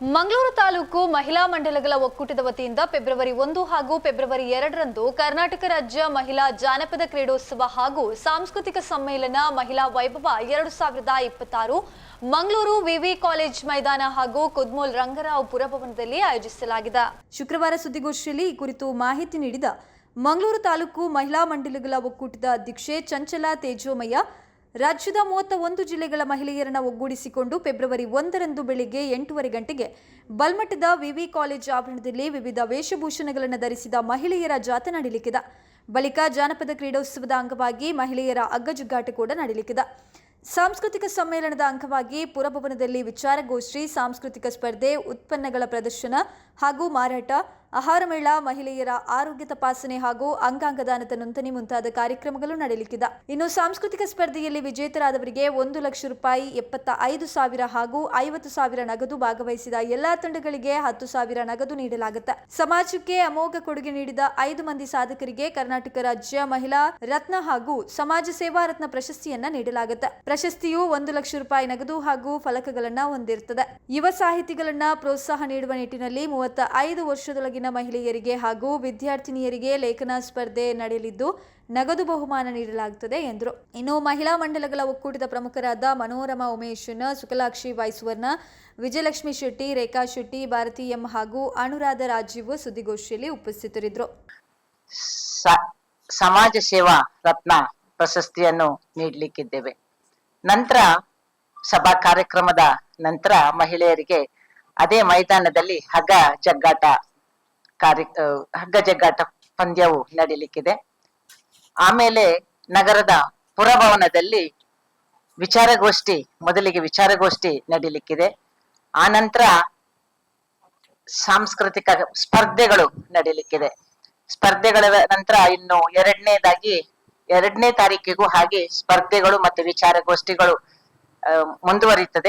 ಮಂಗಳೂರು ತಾಲೂಕು ಮಹಿಳಾ ಮಂಡಲಗಳ ಒಕ್ಕೂಟದ ವತಿಯಿಂದ ಫೆಬ್ರವರಿ ಒಂದು ಹಾಗೂ ಫೆಬ್ರವರಿ ಎರಡರಂದು ಕರ್ನಾಟಕ ರಾಜ್ಯ ಮಹಿಳಾ ಜಾನಪದ ಕ್ರೀಡೋತ್ಸವ ಹಾಗೂ ಸಾಂಸ್ಕೃತಿಕ ಸಮ್ಮೇಳನ ಮಹಿಳಾ ವೈಭವ ಎರಡು ಸಾವಿರದ ಇಪ್ಪತ್ತಾರು ಮಂಗಳೂರು ವಿವಿ ಕಾಲೇಜ್ ಮೈದಾನ ಹಾಗೂ ಕುದ್ಮೋಲ್ ರಂಗರಾವ್ ಪುರಭವನದಲ್ಲಿ ಆಯೋಜಿಸಲಾಗಿದೆ. ಶುಕ್ರವಾರ ಸುದ್ದಿಗೋಷ್ಠಿಯಲ್ಲಿ ಈ ಕುರಿತು ಮಾಹಿತಿ ನೀಡಿದ ಮಂಗಳೂರು ತಾಲೂಕು ಮಹಿಳಾ ಮಂಡಲಗಳ ಒಕ್ಕೂಟದ ಅಧ್ಯಕ್ಷೆ ಚಂಚಲ ತೇಜೋಮಯ್ಯ ರಾಜ್ಯದ ಮೂವತ್ತ ಒಂದು ಜಿಲ್ಲೆಗಳ ಮಹಿಳೆಯರನ್ನು ಒಗ್ಗೂಡಿಸಿಕೊಂಡು ಫೆಬ್ರವರಿ ಒಂದರಂದು ಬೆಳಿಗ್ಗೆ ಎಂಟೂವರೆ ಗಂಟೆಗೆ ಬಲ್ಮಠದ ವಿವಿ ಕಾಲೇಜ್ ಆವರಣದಲ್ಲಿ ವಿವಿಧ ವೇಷಭೂಷಣಗಳನ್ನು ಧರಿಸಿದ ಮಹಿಳೆಯರ ಜಾಥಾ ನಡೆಯಲಿಕ್ಕಿದೆ ಬಳಿಕ ಜಾನಪದ ಕ್ರೀಡೋತ್ಸವದ ಅಂಗವಾಗಿ ಮಹಿಳೆಯರ ಅಗ್ಗಜುಗ್ಗಾಟ ಕೂಡ ನಡೆಯಲಿಕ್ಕಿದೆ ಸಾಂಸ್ಕೃತಿಕ ಸಮ್ಮೇಳನದ ಅಂಗವಾಗಿ ಪುರಭವನದಲ್ಲಿ ವಿಚಾರಗೋಷ್ಠಿ, ಸಾಂಸ್ಕೃತಿಕ ಸ್ಪರ್ಧೆ, ಉತ್ಪನ್ನಗಳ ಪ್ರದರ್ಶನ ಹಾಗೂ ಮಾರಾಟ ಆಹಾರ ಮೇಳ, ಮಹಿಳೆಯರ ಆರೋಗ್ಯ ತಪಾಸಣೆ ಹಾಗೂ ಅಂಗಾಂಗ ದಾನದ ನೋಂದಣಿ ಮುಂತಾದ ಕಾರ್ಯಕ್ರಮಗಳು ನಡೆಯಲಿಕ್ಕಿದೆ. ಇನ್ನು ಸಾಂಸ್ಕೃತಿಕ ಸ್ಪರ್ಧೆಯಲ್ಲಿ ವಿಜೇತರಾದವರಿಗೆ ಒಂದು ಲಕ್ಷ ರೂಪಾಯಿ ಎಪ್ಪತ್ತ ಐದು ಸಾವಿರ ಹಾಗೂ ಐವತ್ತು ಸಾವಿರ ನಗದು ಭಾಗವಹಿಸಿದ ಎಲ್ಲಾ ತಂಡಗಳಿಗೆ ಹತ್ತು ಸಾವಿರ ನಗದು ನೀಡಲಾಗುತ್ತೆ. ಸಮಾಜಕ್ಕೆ ಅಮೋಘ ಕೊಡುಗೆ ನೀಡಿದ ಐದು ಮಂದಿ ಸಾಧಕರಿಗೆ ಕರ್ನಾಟಕ ರಾಜ್ಯ ಮಹಿಳಾ ರತ್ನ ಹಾಗೂ ಸಮಾಜ ಸೇವಾ ರತ್ನ ಪ್ರಶಸ್ತಿಯನ್ನ ನೀಡಲಾಗುತ್ತೆ. ಪ್ರಶಸ್ತಿಯು ಒಂದು ಲಕ್ಷ ರೂಪಾಯಿ ನಗದು ಹಾಗೂ ಫಲಕಗಳನ್ನ ಹೊಂದಿರುತ್ತದೆ. ಯುವ ಸಾಹಿತಿಗಳನ್ನ ಪ್ರೋತ್ಸಾಹ ನೀಡುವ ನಿಟ್ಟಿನಲ್ಲಿ ಮೂವತ್ತ ಐದು ವರ್ಷದೊಳಗಿನ ಮಹಿಳೆಯರಿಗೆ ಹಾಗೂ ವಿದ್ಯಾರ್ಥಿನಿಯರಿಗೆ ಲೇಖನ ಸ್ಪರ್ಧೆ ನಡೆಯಲಿದ್ದು ನಗದು ಬಹುಮಾನ ನೀಡಲಾಗುತ್ತದೆ ಎಂದರು. ಇನ್ನು ಮಹಿಳಾ ಮಂಡಲಗಳ ಒಕ್ಕೂಟದ ಪ್ರಮುಖರಾದ ಮನೋರಮಾ ಉಮೇಶನ್ ಸುಕಲಾಕ್ಷಿ ವೈಸುವರ್ಣ, ವಿಜಯಲಕ್ಷ್ಮಿ ಶೆಟ್ಟಿ, ರೇಖಾ ಶೆಟ್ಟಿ, ಭಾರತಿ ಎಂ ಹಾಗೂ ಅನುರಾಧ ರಾಜೀವ್ ಸುದ್ದಿಗೋಷ್ಠಿಯಲ್ಲಿ ಉಪಸ್ಥಿತರಿದ್ದರು. ಸಮಾಜ ಸೇವಾ ರತ್ನ ಪ್ರಶಸ್ತಿಯನ್ನು ನೀಡಲಿಕ್ಕಿದ್ದೇವೆ. ನಂತರ ಸಭಾ ಕಾರ್ಯಕ್ರಮದ ನಂತರ ಮಹಿಳೆಯರಿಗೆ ಅದೇ ಮೈದಾನದಲ್ಲಿ ಹಗ್ಗ ಜಗ್ಗಾಟ ಕಾರ್ಯ ಹಗ್ಗ ಜಗ್ಗಾಟ ಪಂದ್ಯವು ನಡೀಲಿಕ್ಕಿದೆ. ಆಮೇಲೆ ನಗರದ ಪುರಭವನದಲ್ಲಿ ವಿಚಾರಗೋಷ್ಠಿ, ಮೊದಲಿಗೆ ವಿಚಾರಗೋಷ್ಠಿ ನಡೀಲಿಕ್ಕಿದೆ. ಆ ನಂತರ ಸಾಂಸ್ಕೃತಿಕ ಸ್ಪರ್ಧೆಗಳು ನಡೀಲಿಕ್ಕಿದೆ. ಸ್ಪರ್ಧೆಗಳ ನಂತರ ಇನ್ನು ಎರಡನೇದಾಗಿ, ಎರಡನೇ ತಾರೀಕಿಗೂ ಹಾಗೆ ಸ್ಪರ್ಧೆಗಳು ಮತ್ತೆ ವಿಚಾರಗೋಷ್ಠಿಗಳು ಮುಂದುವರಿಯುತ್ತದೆ.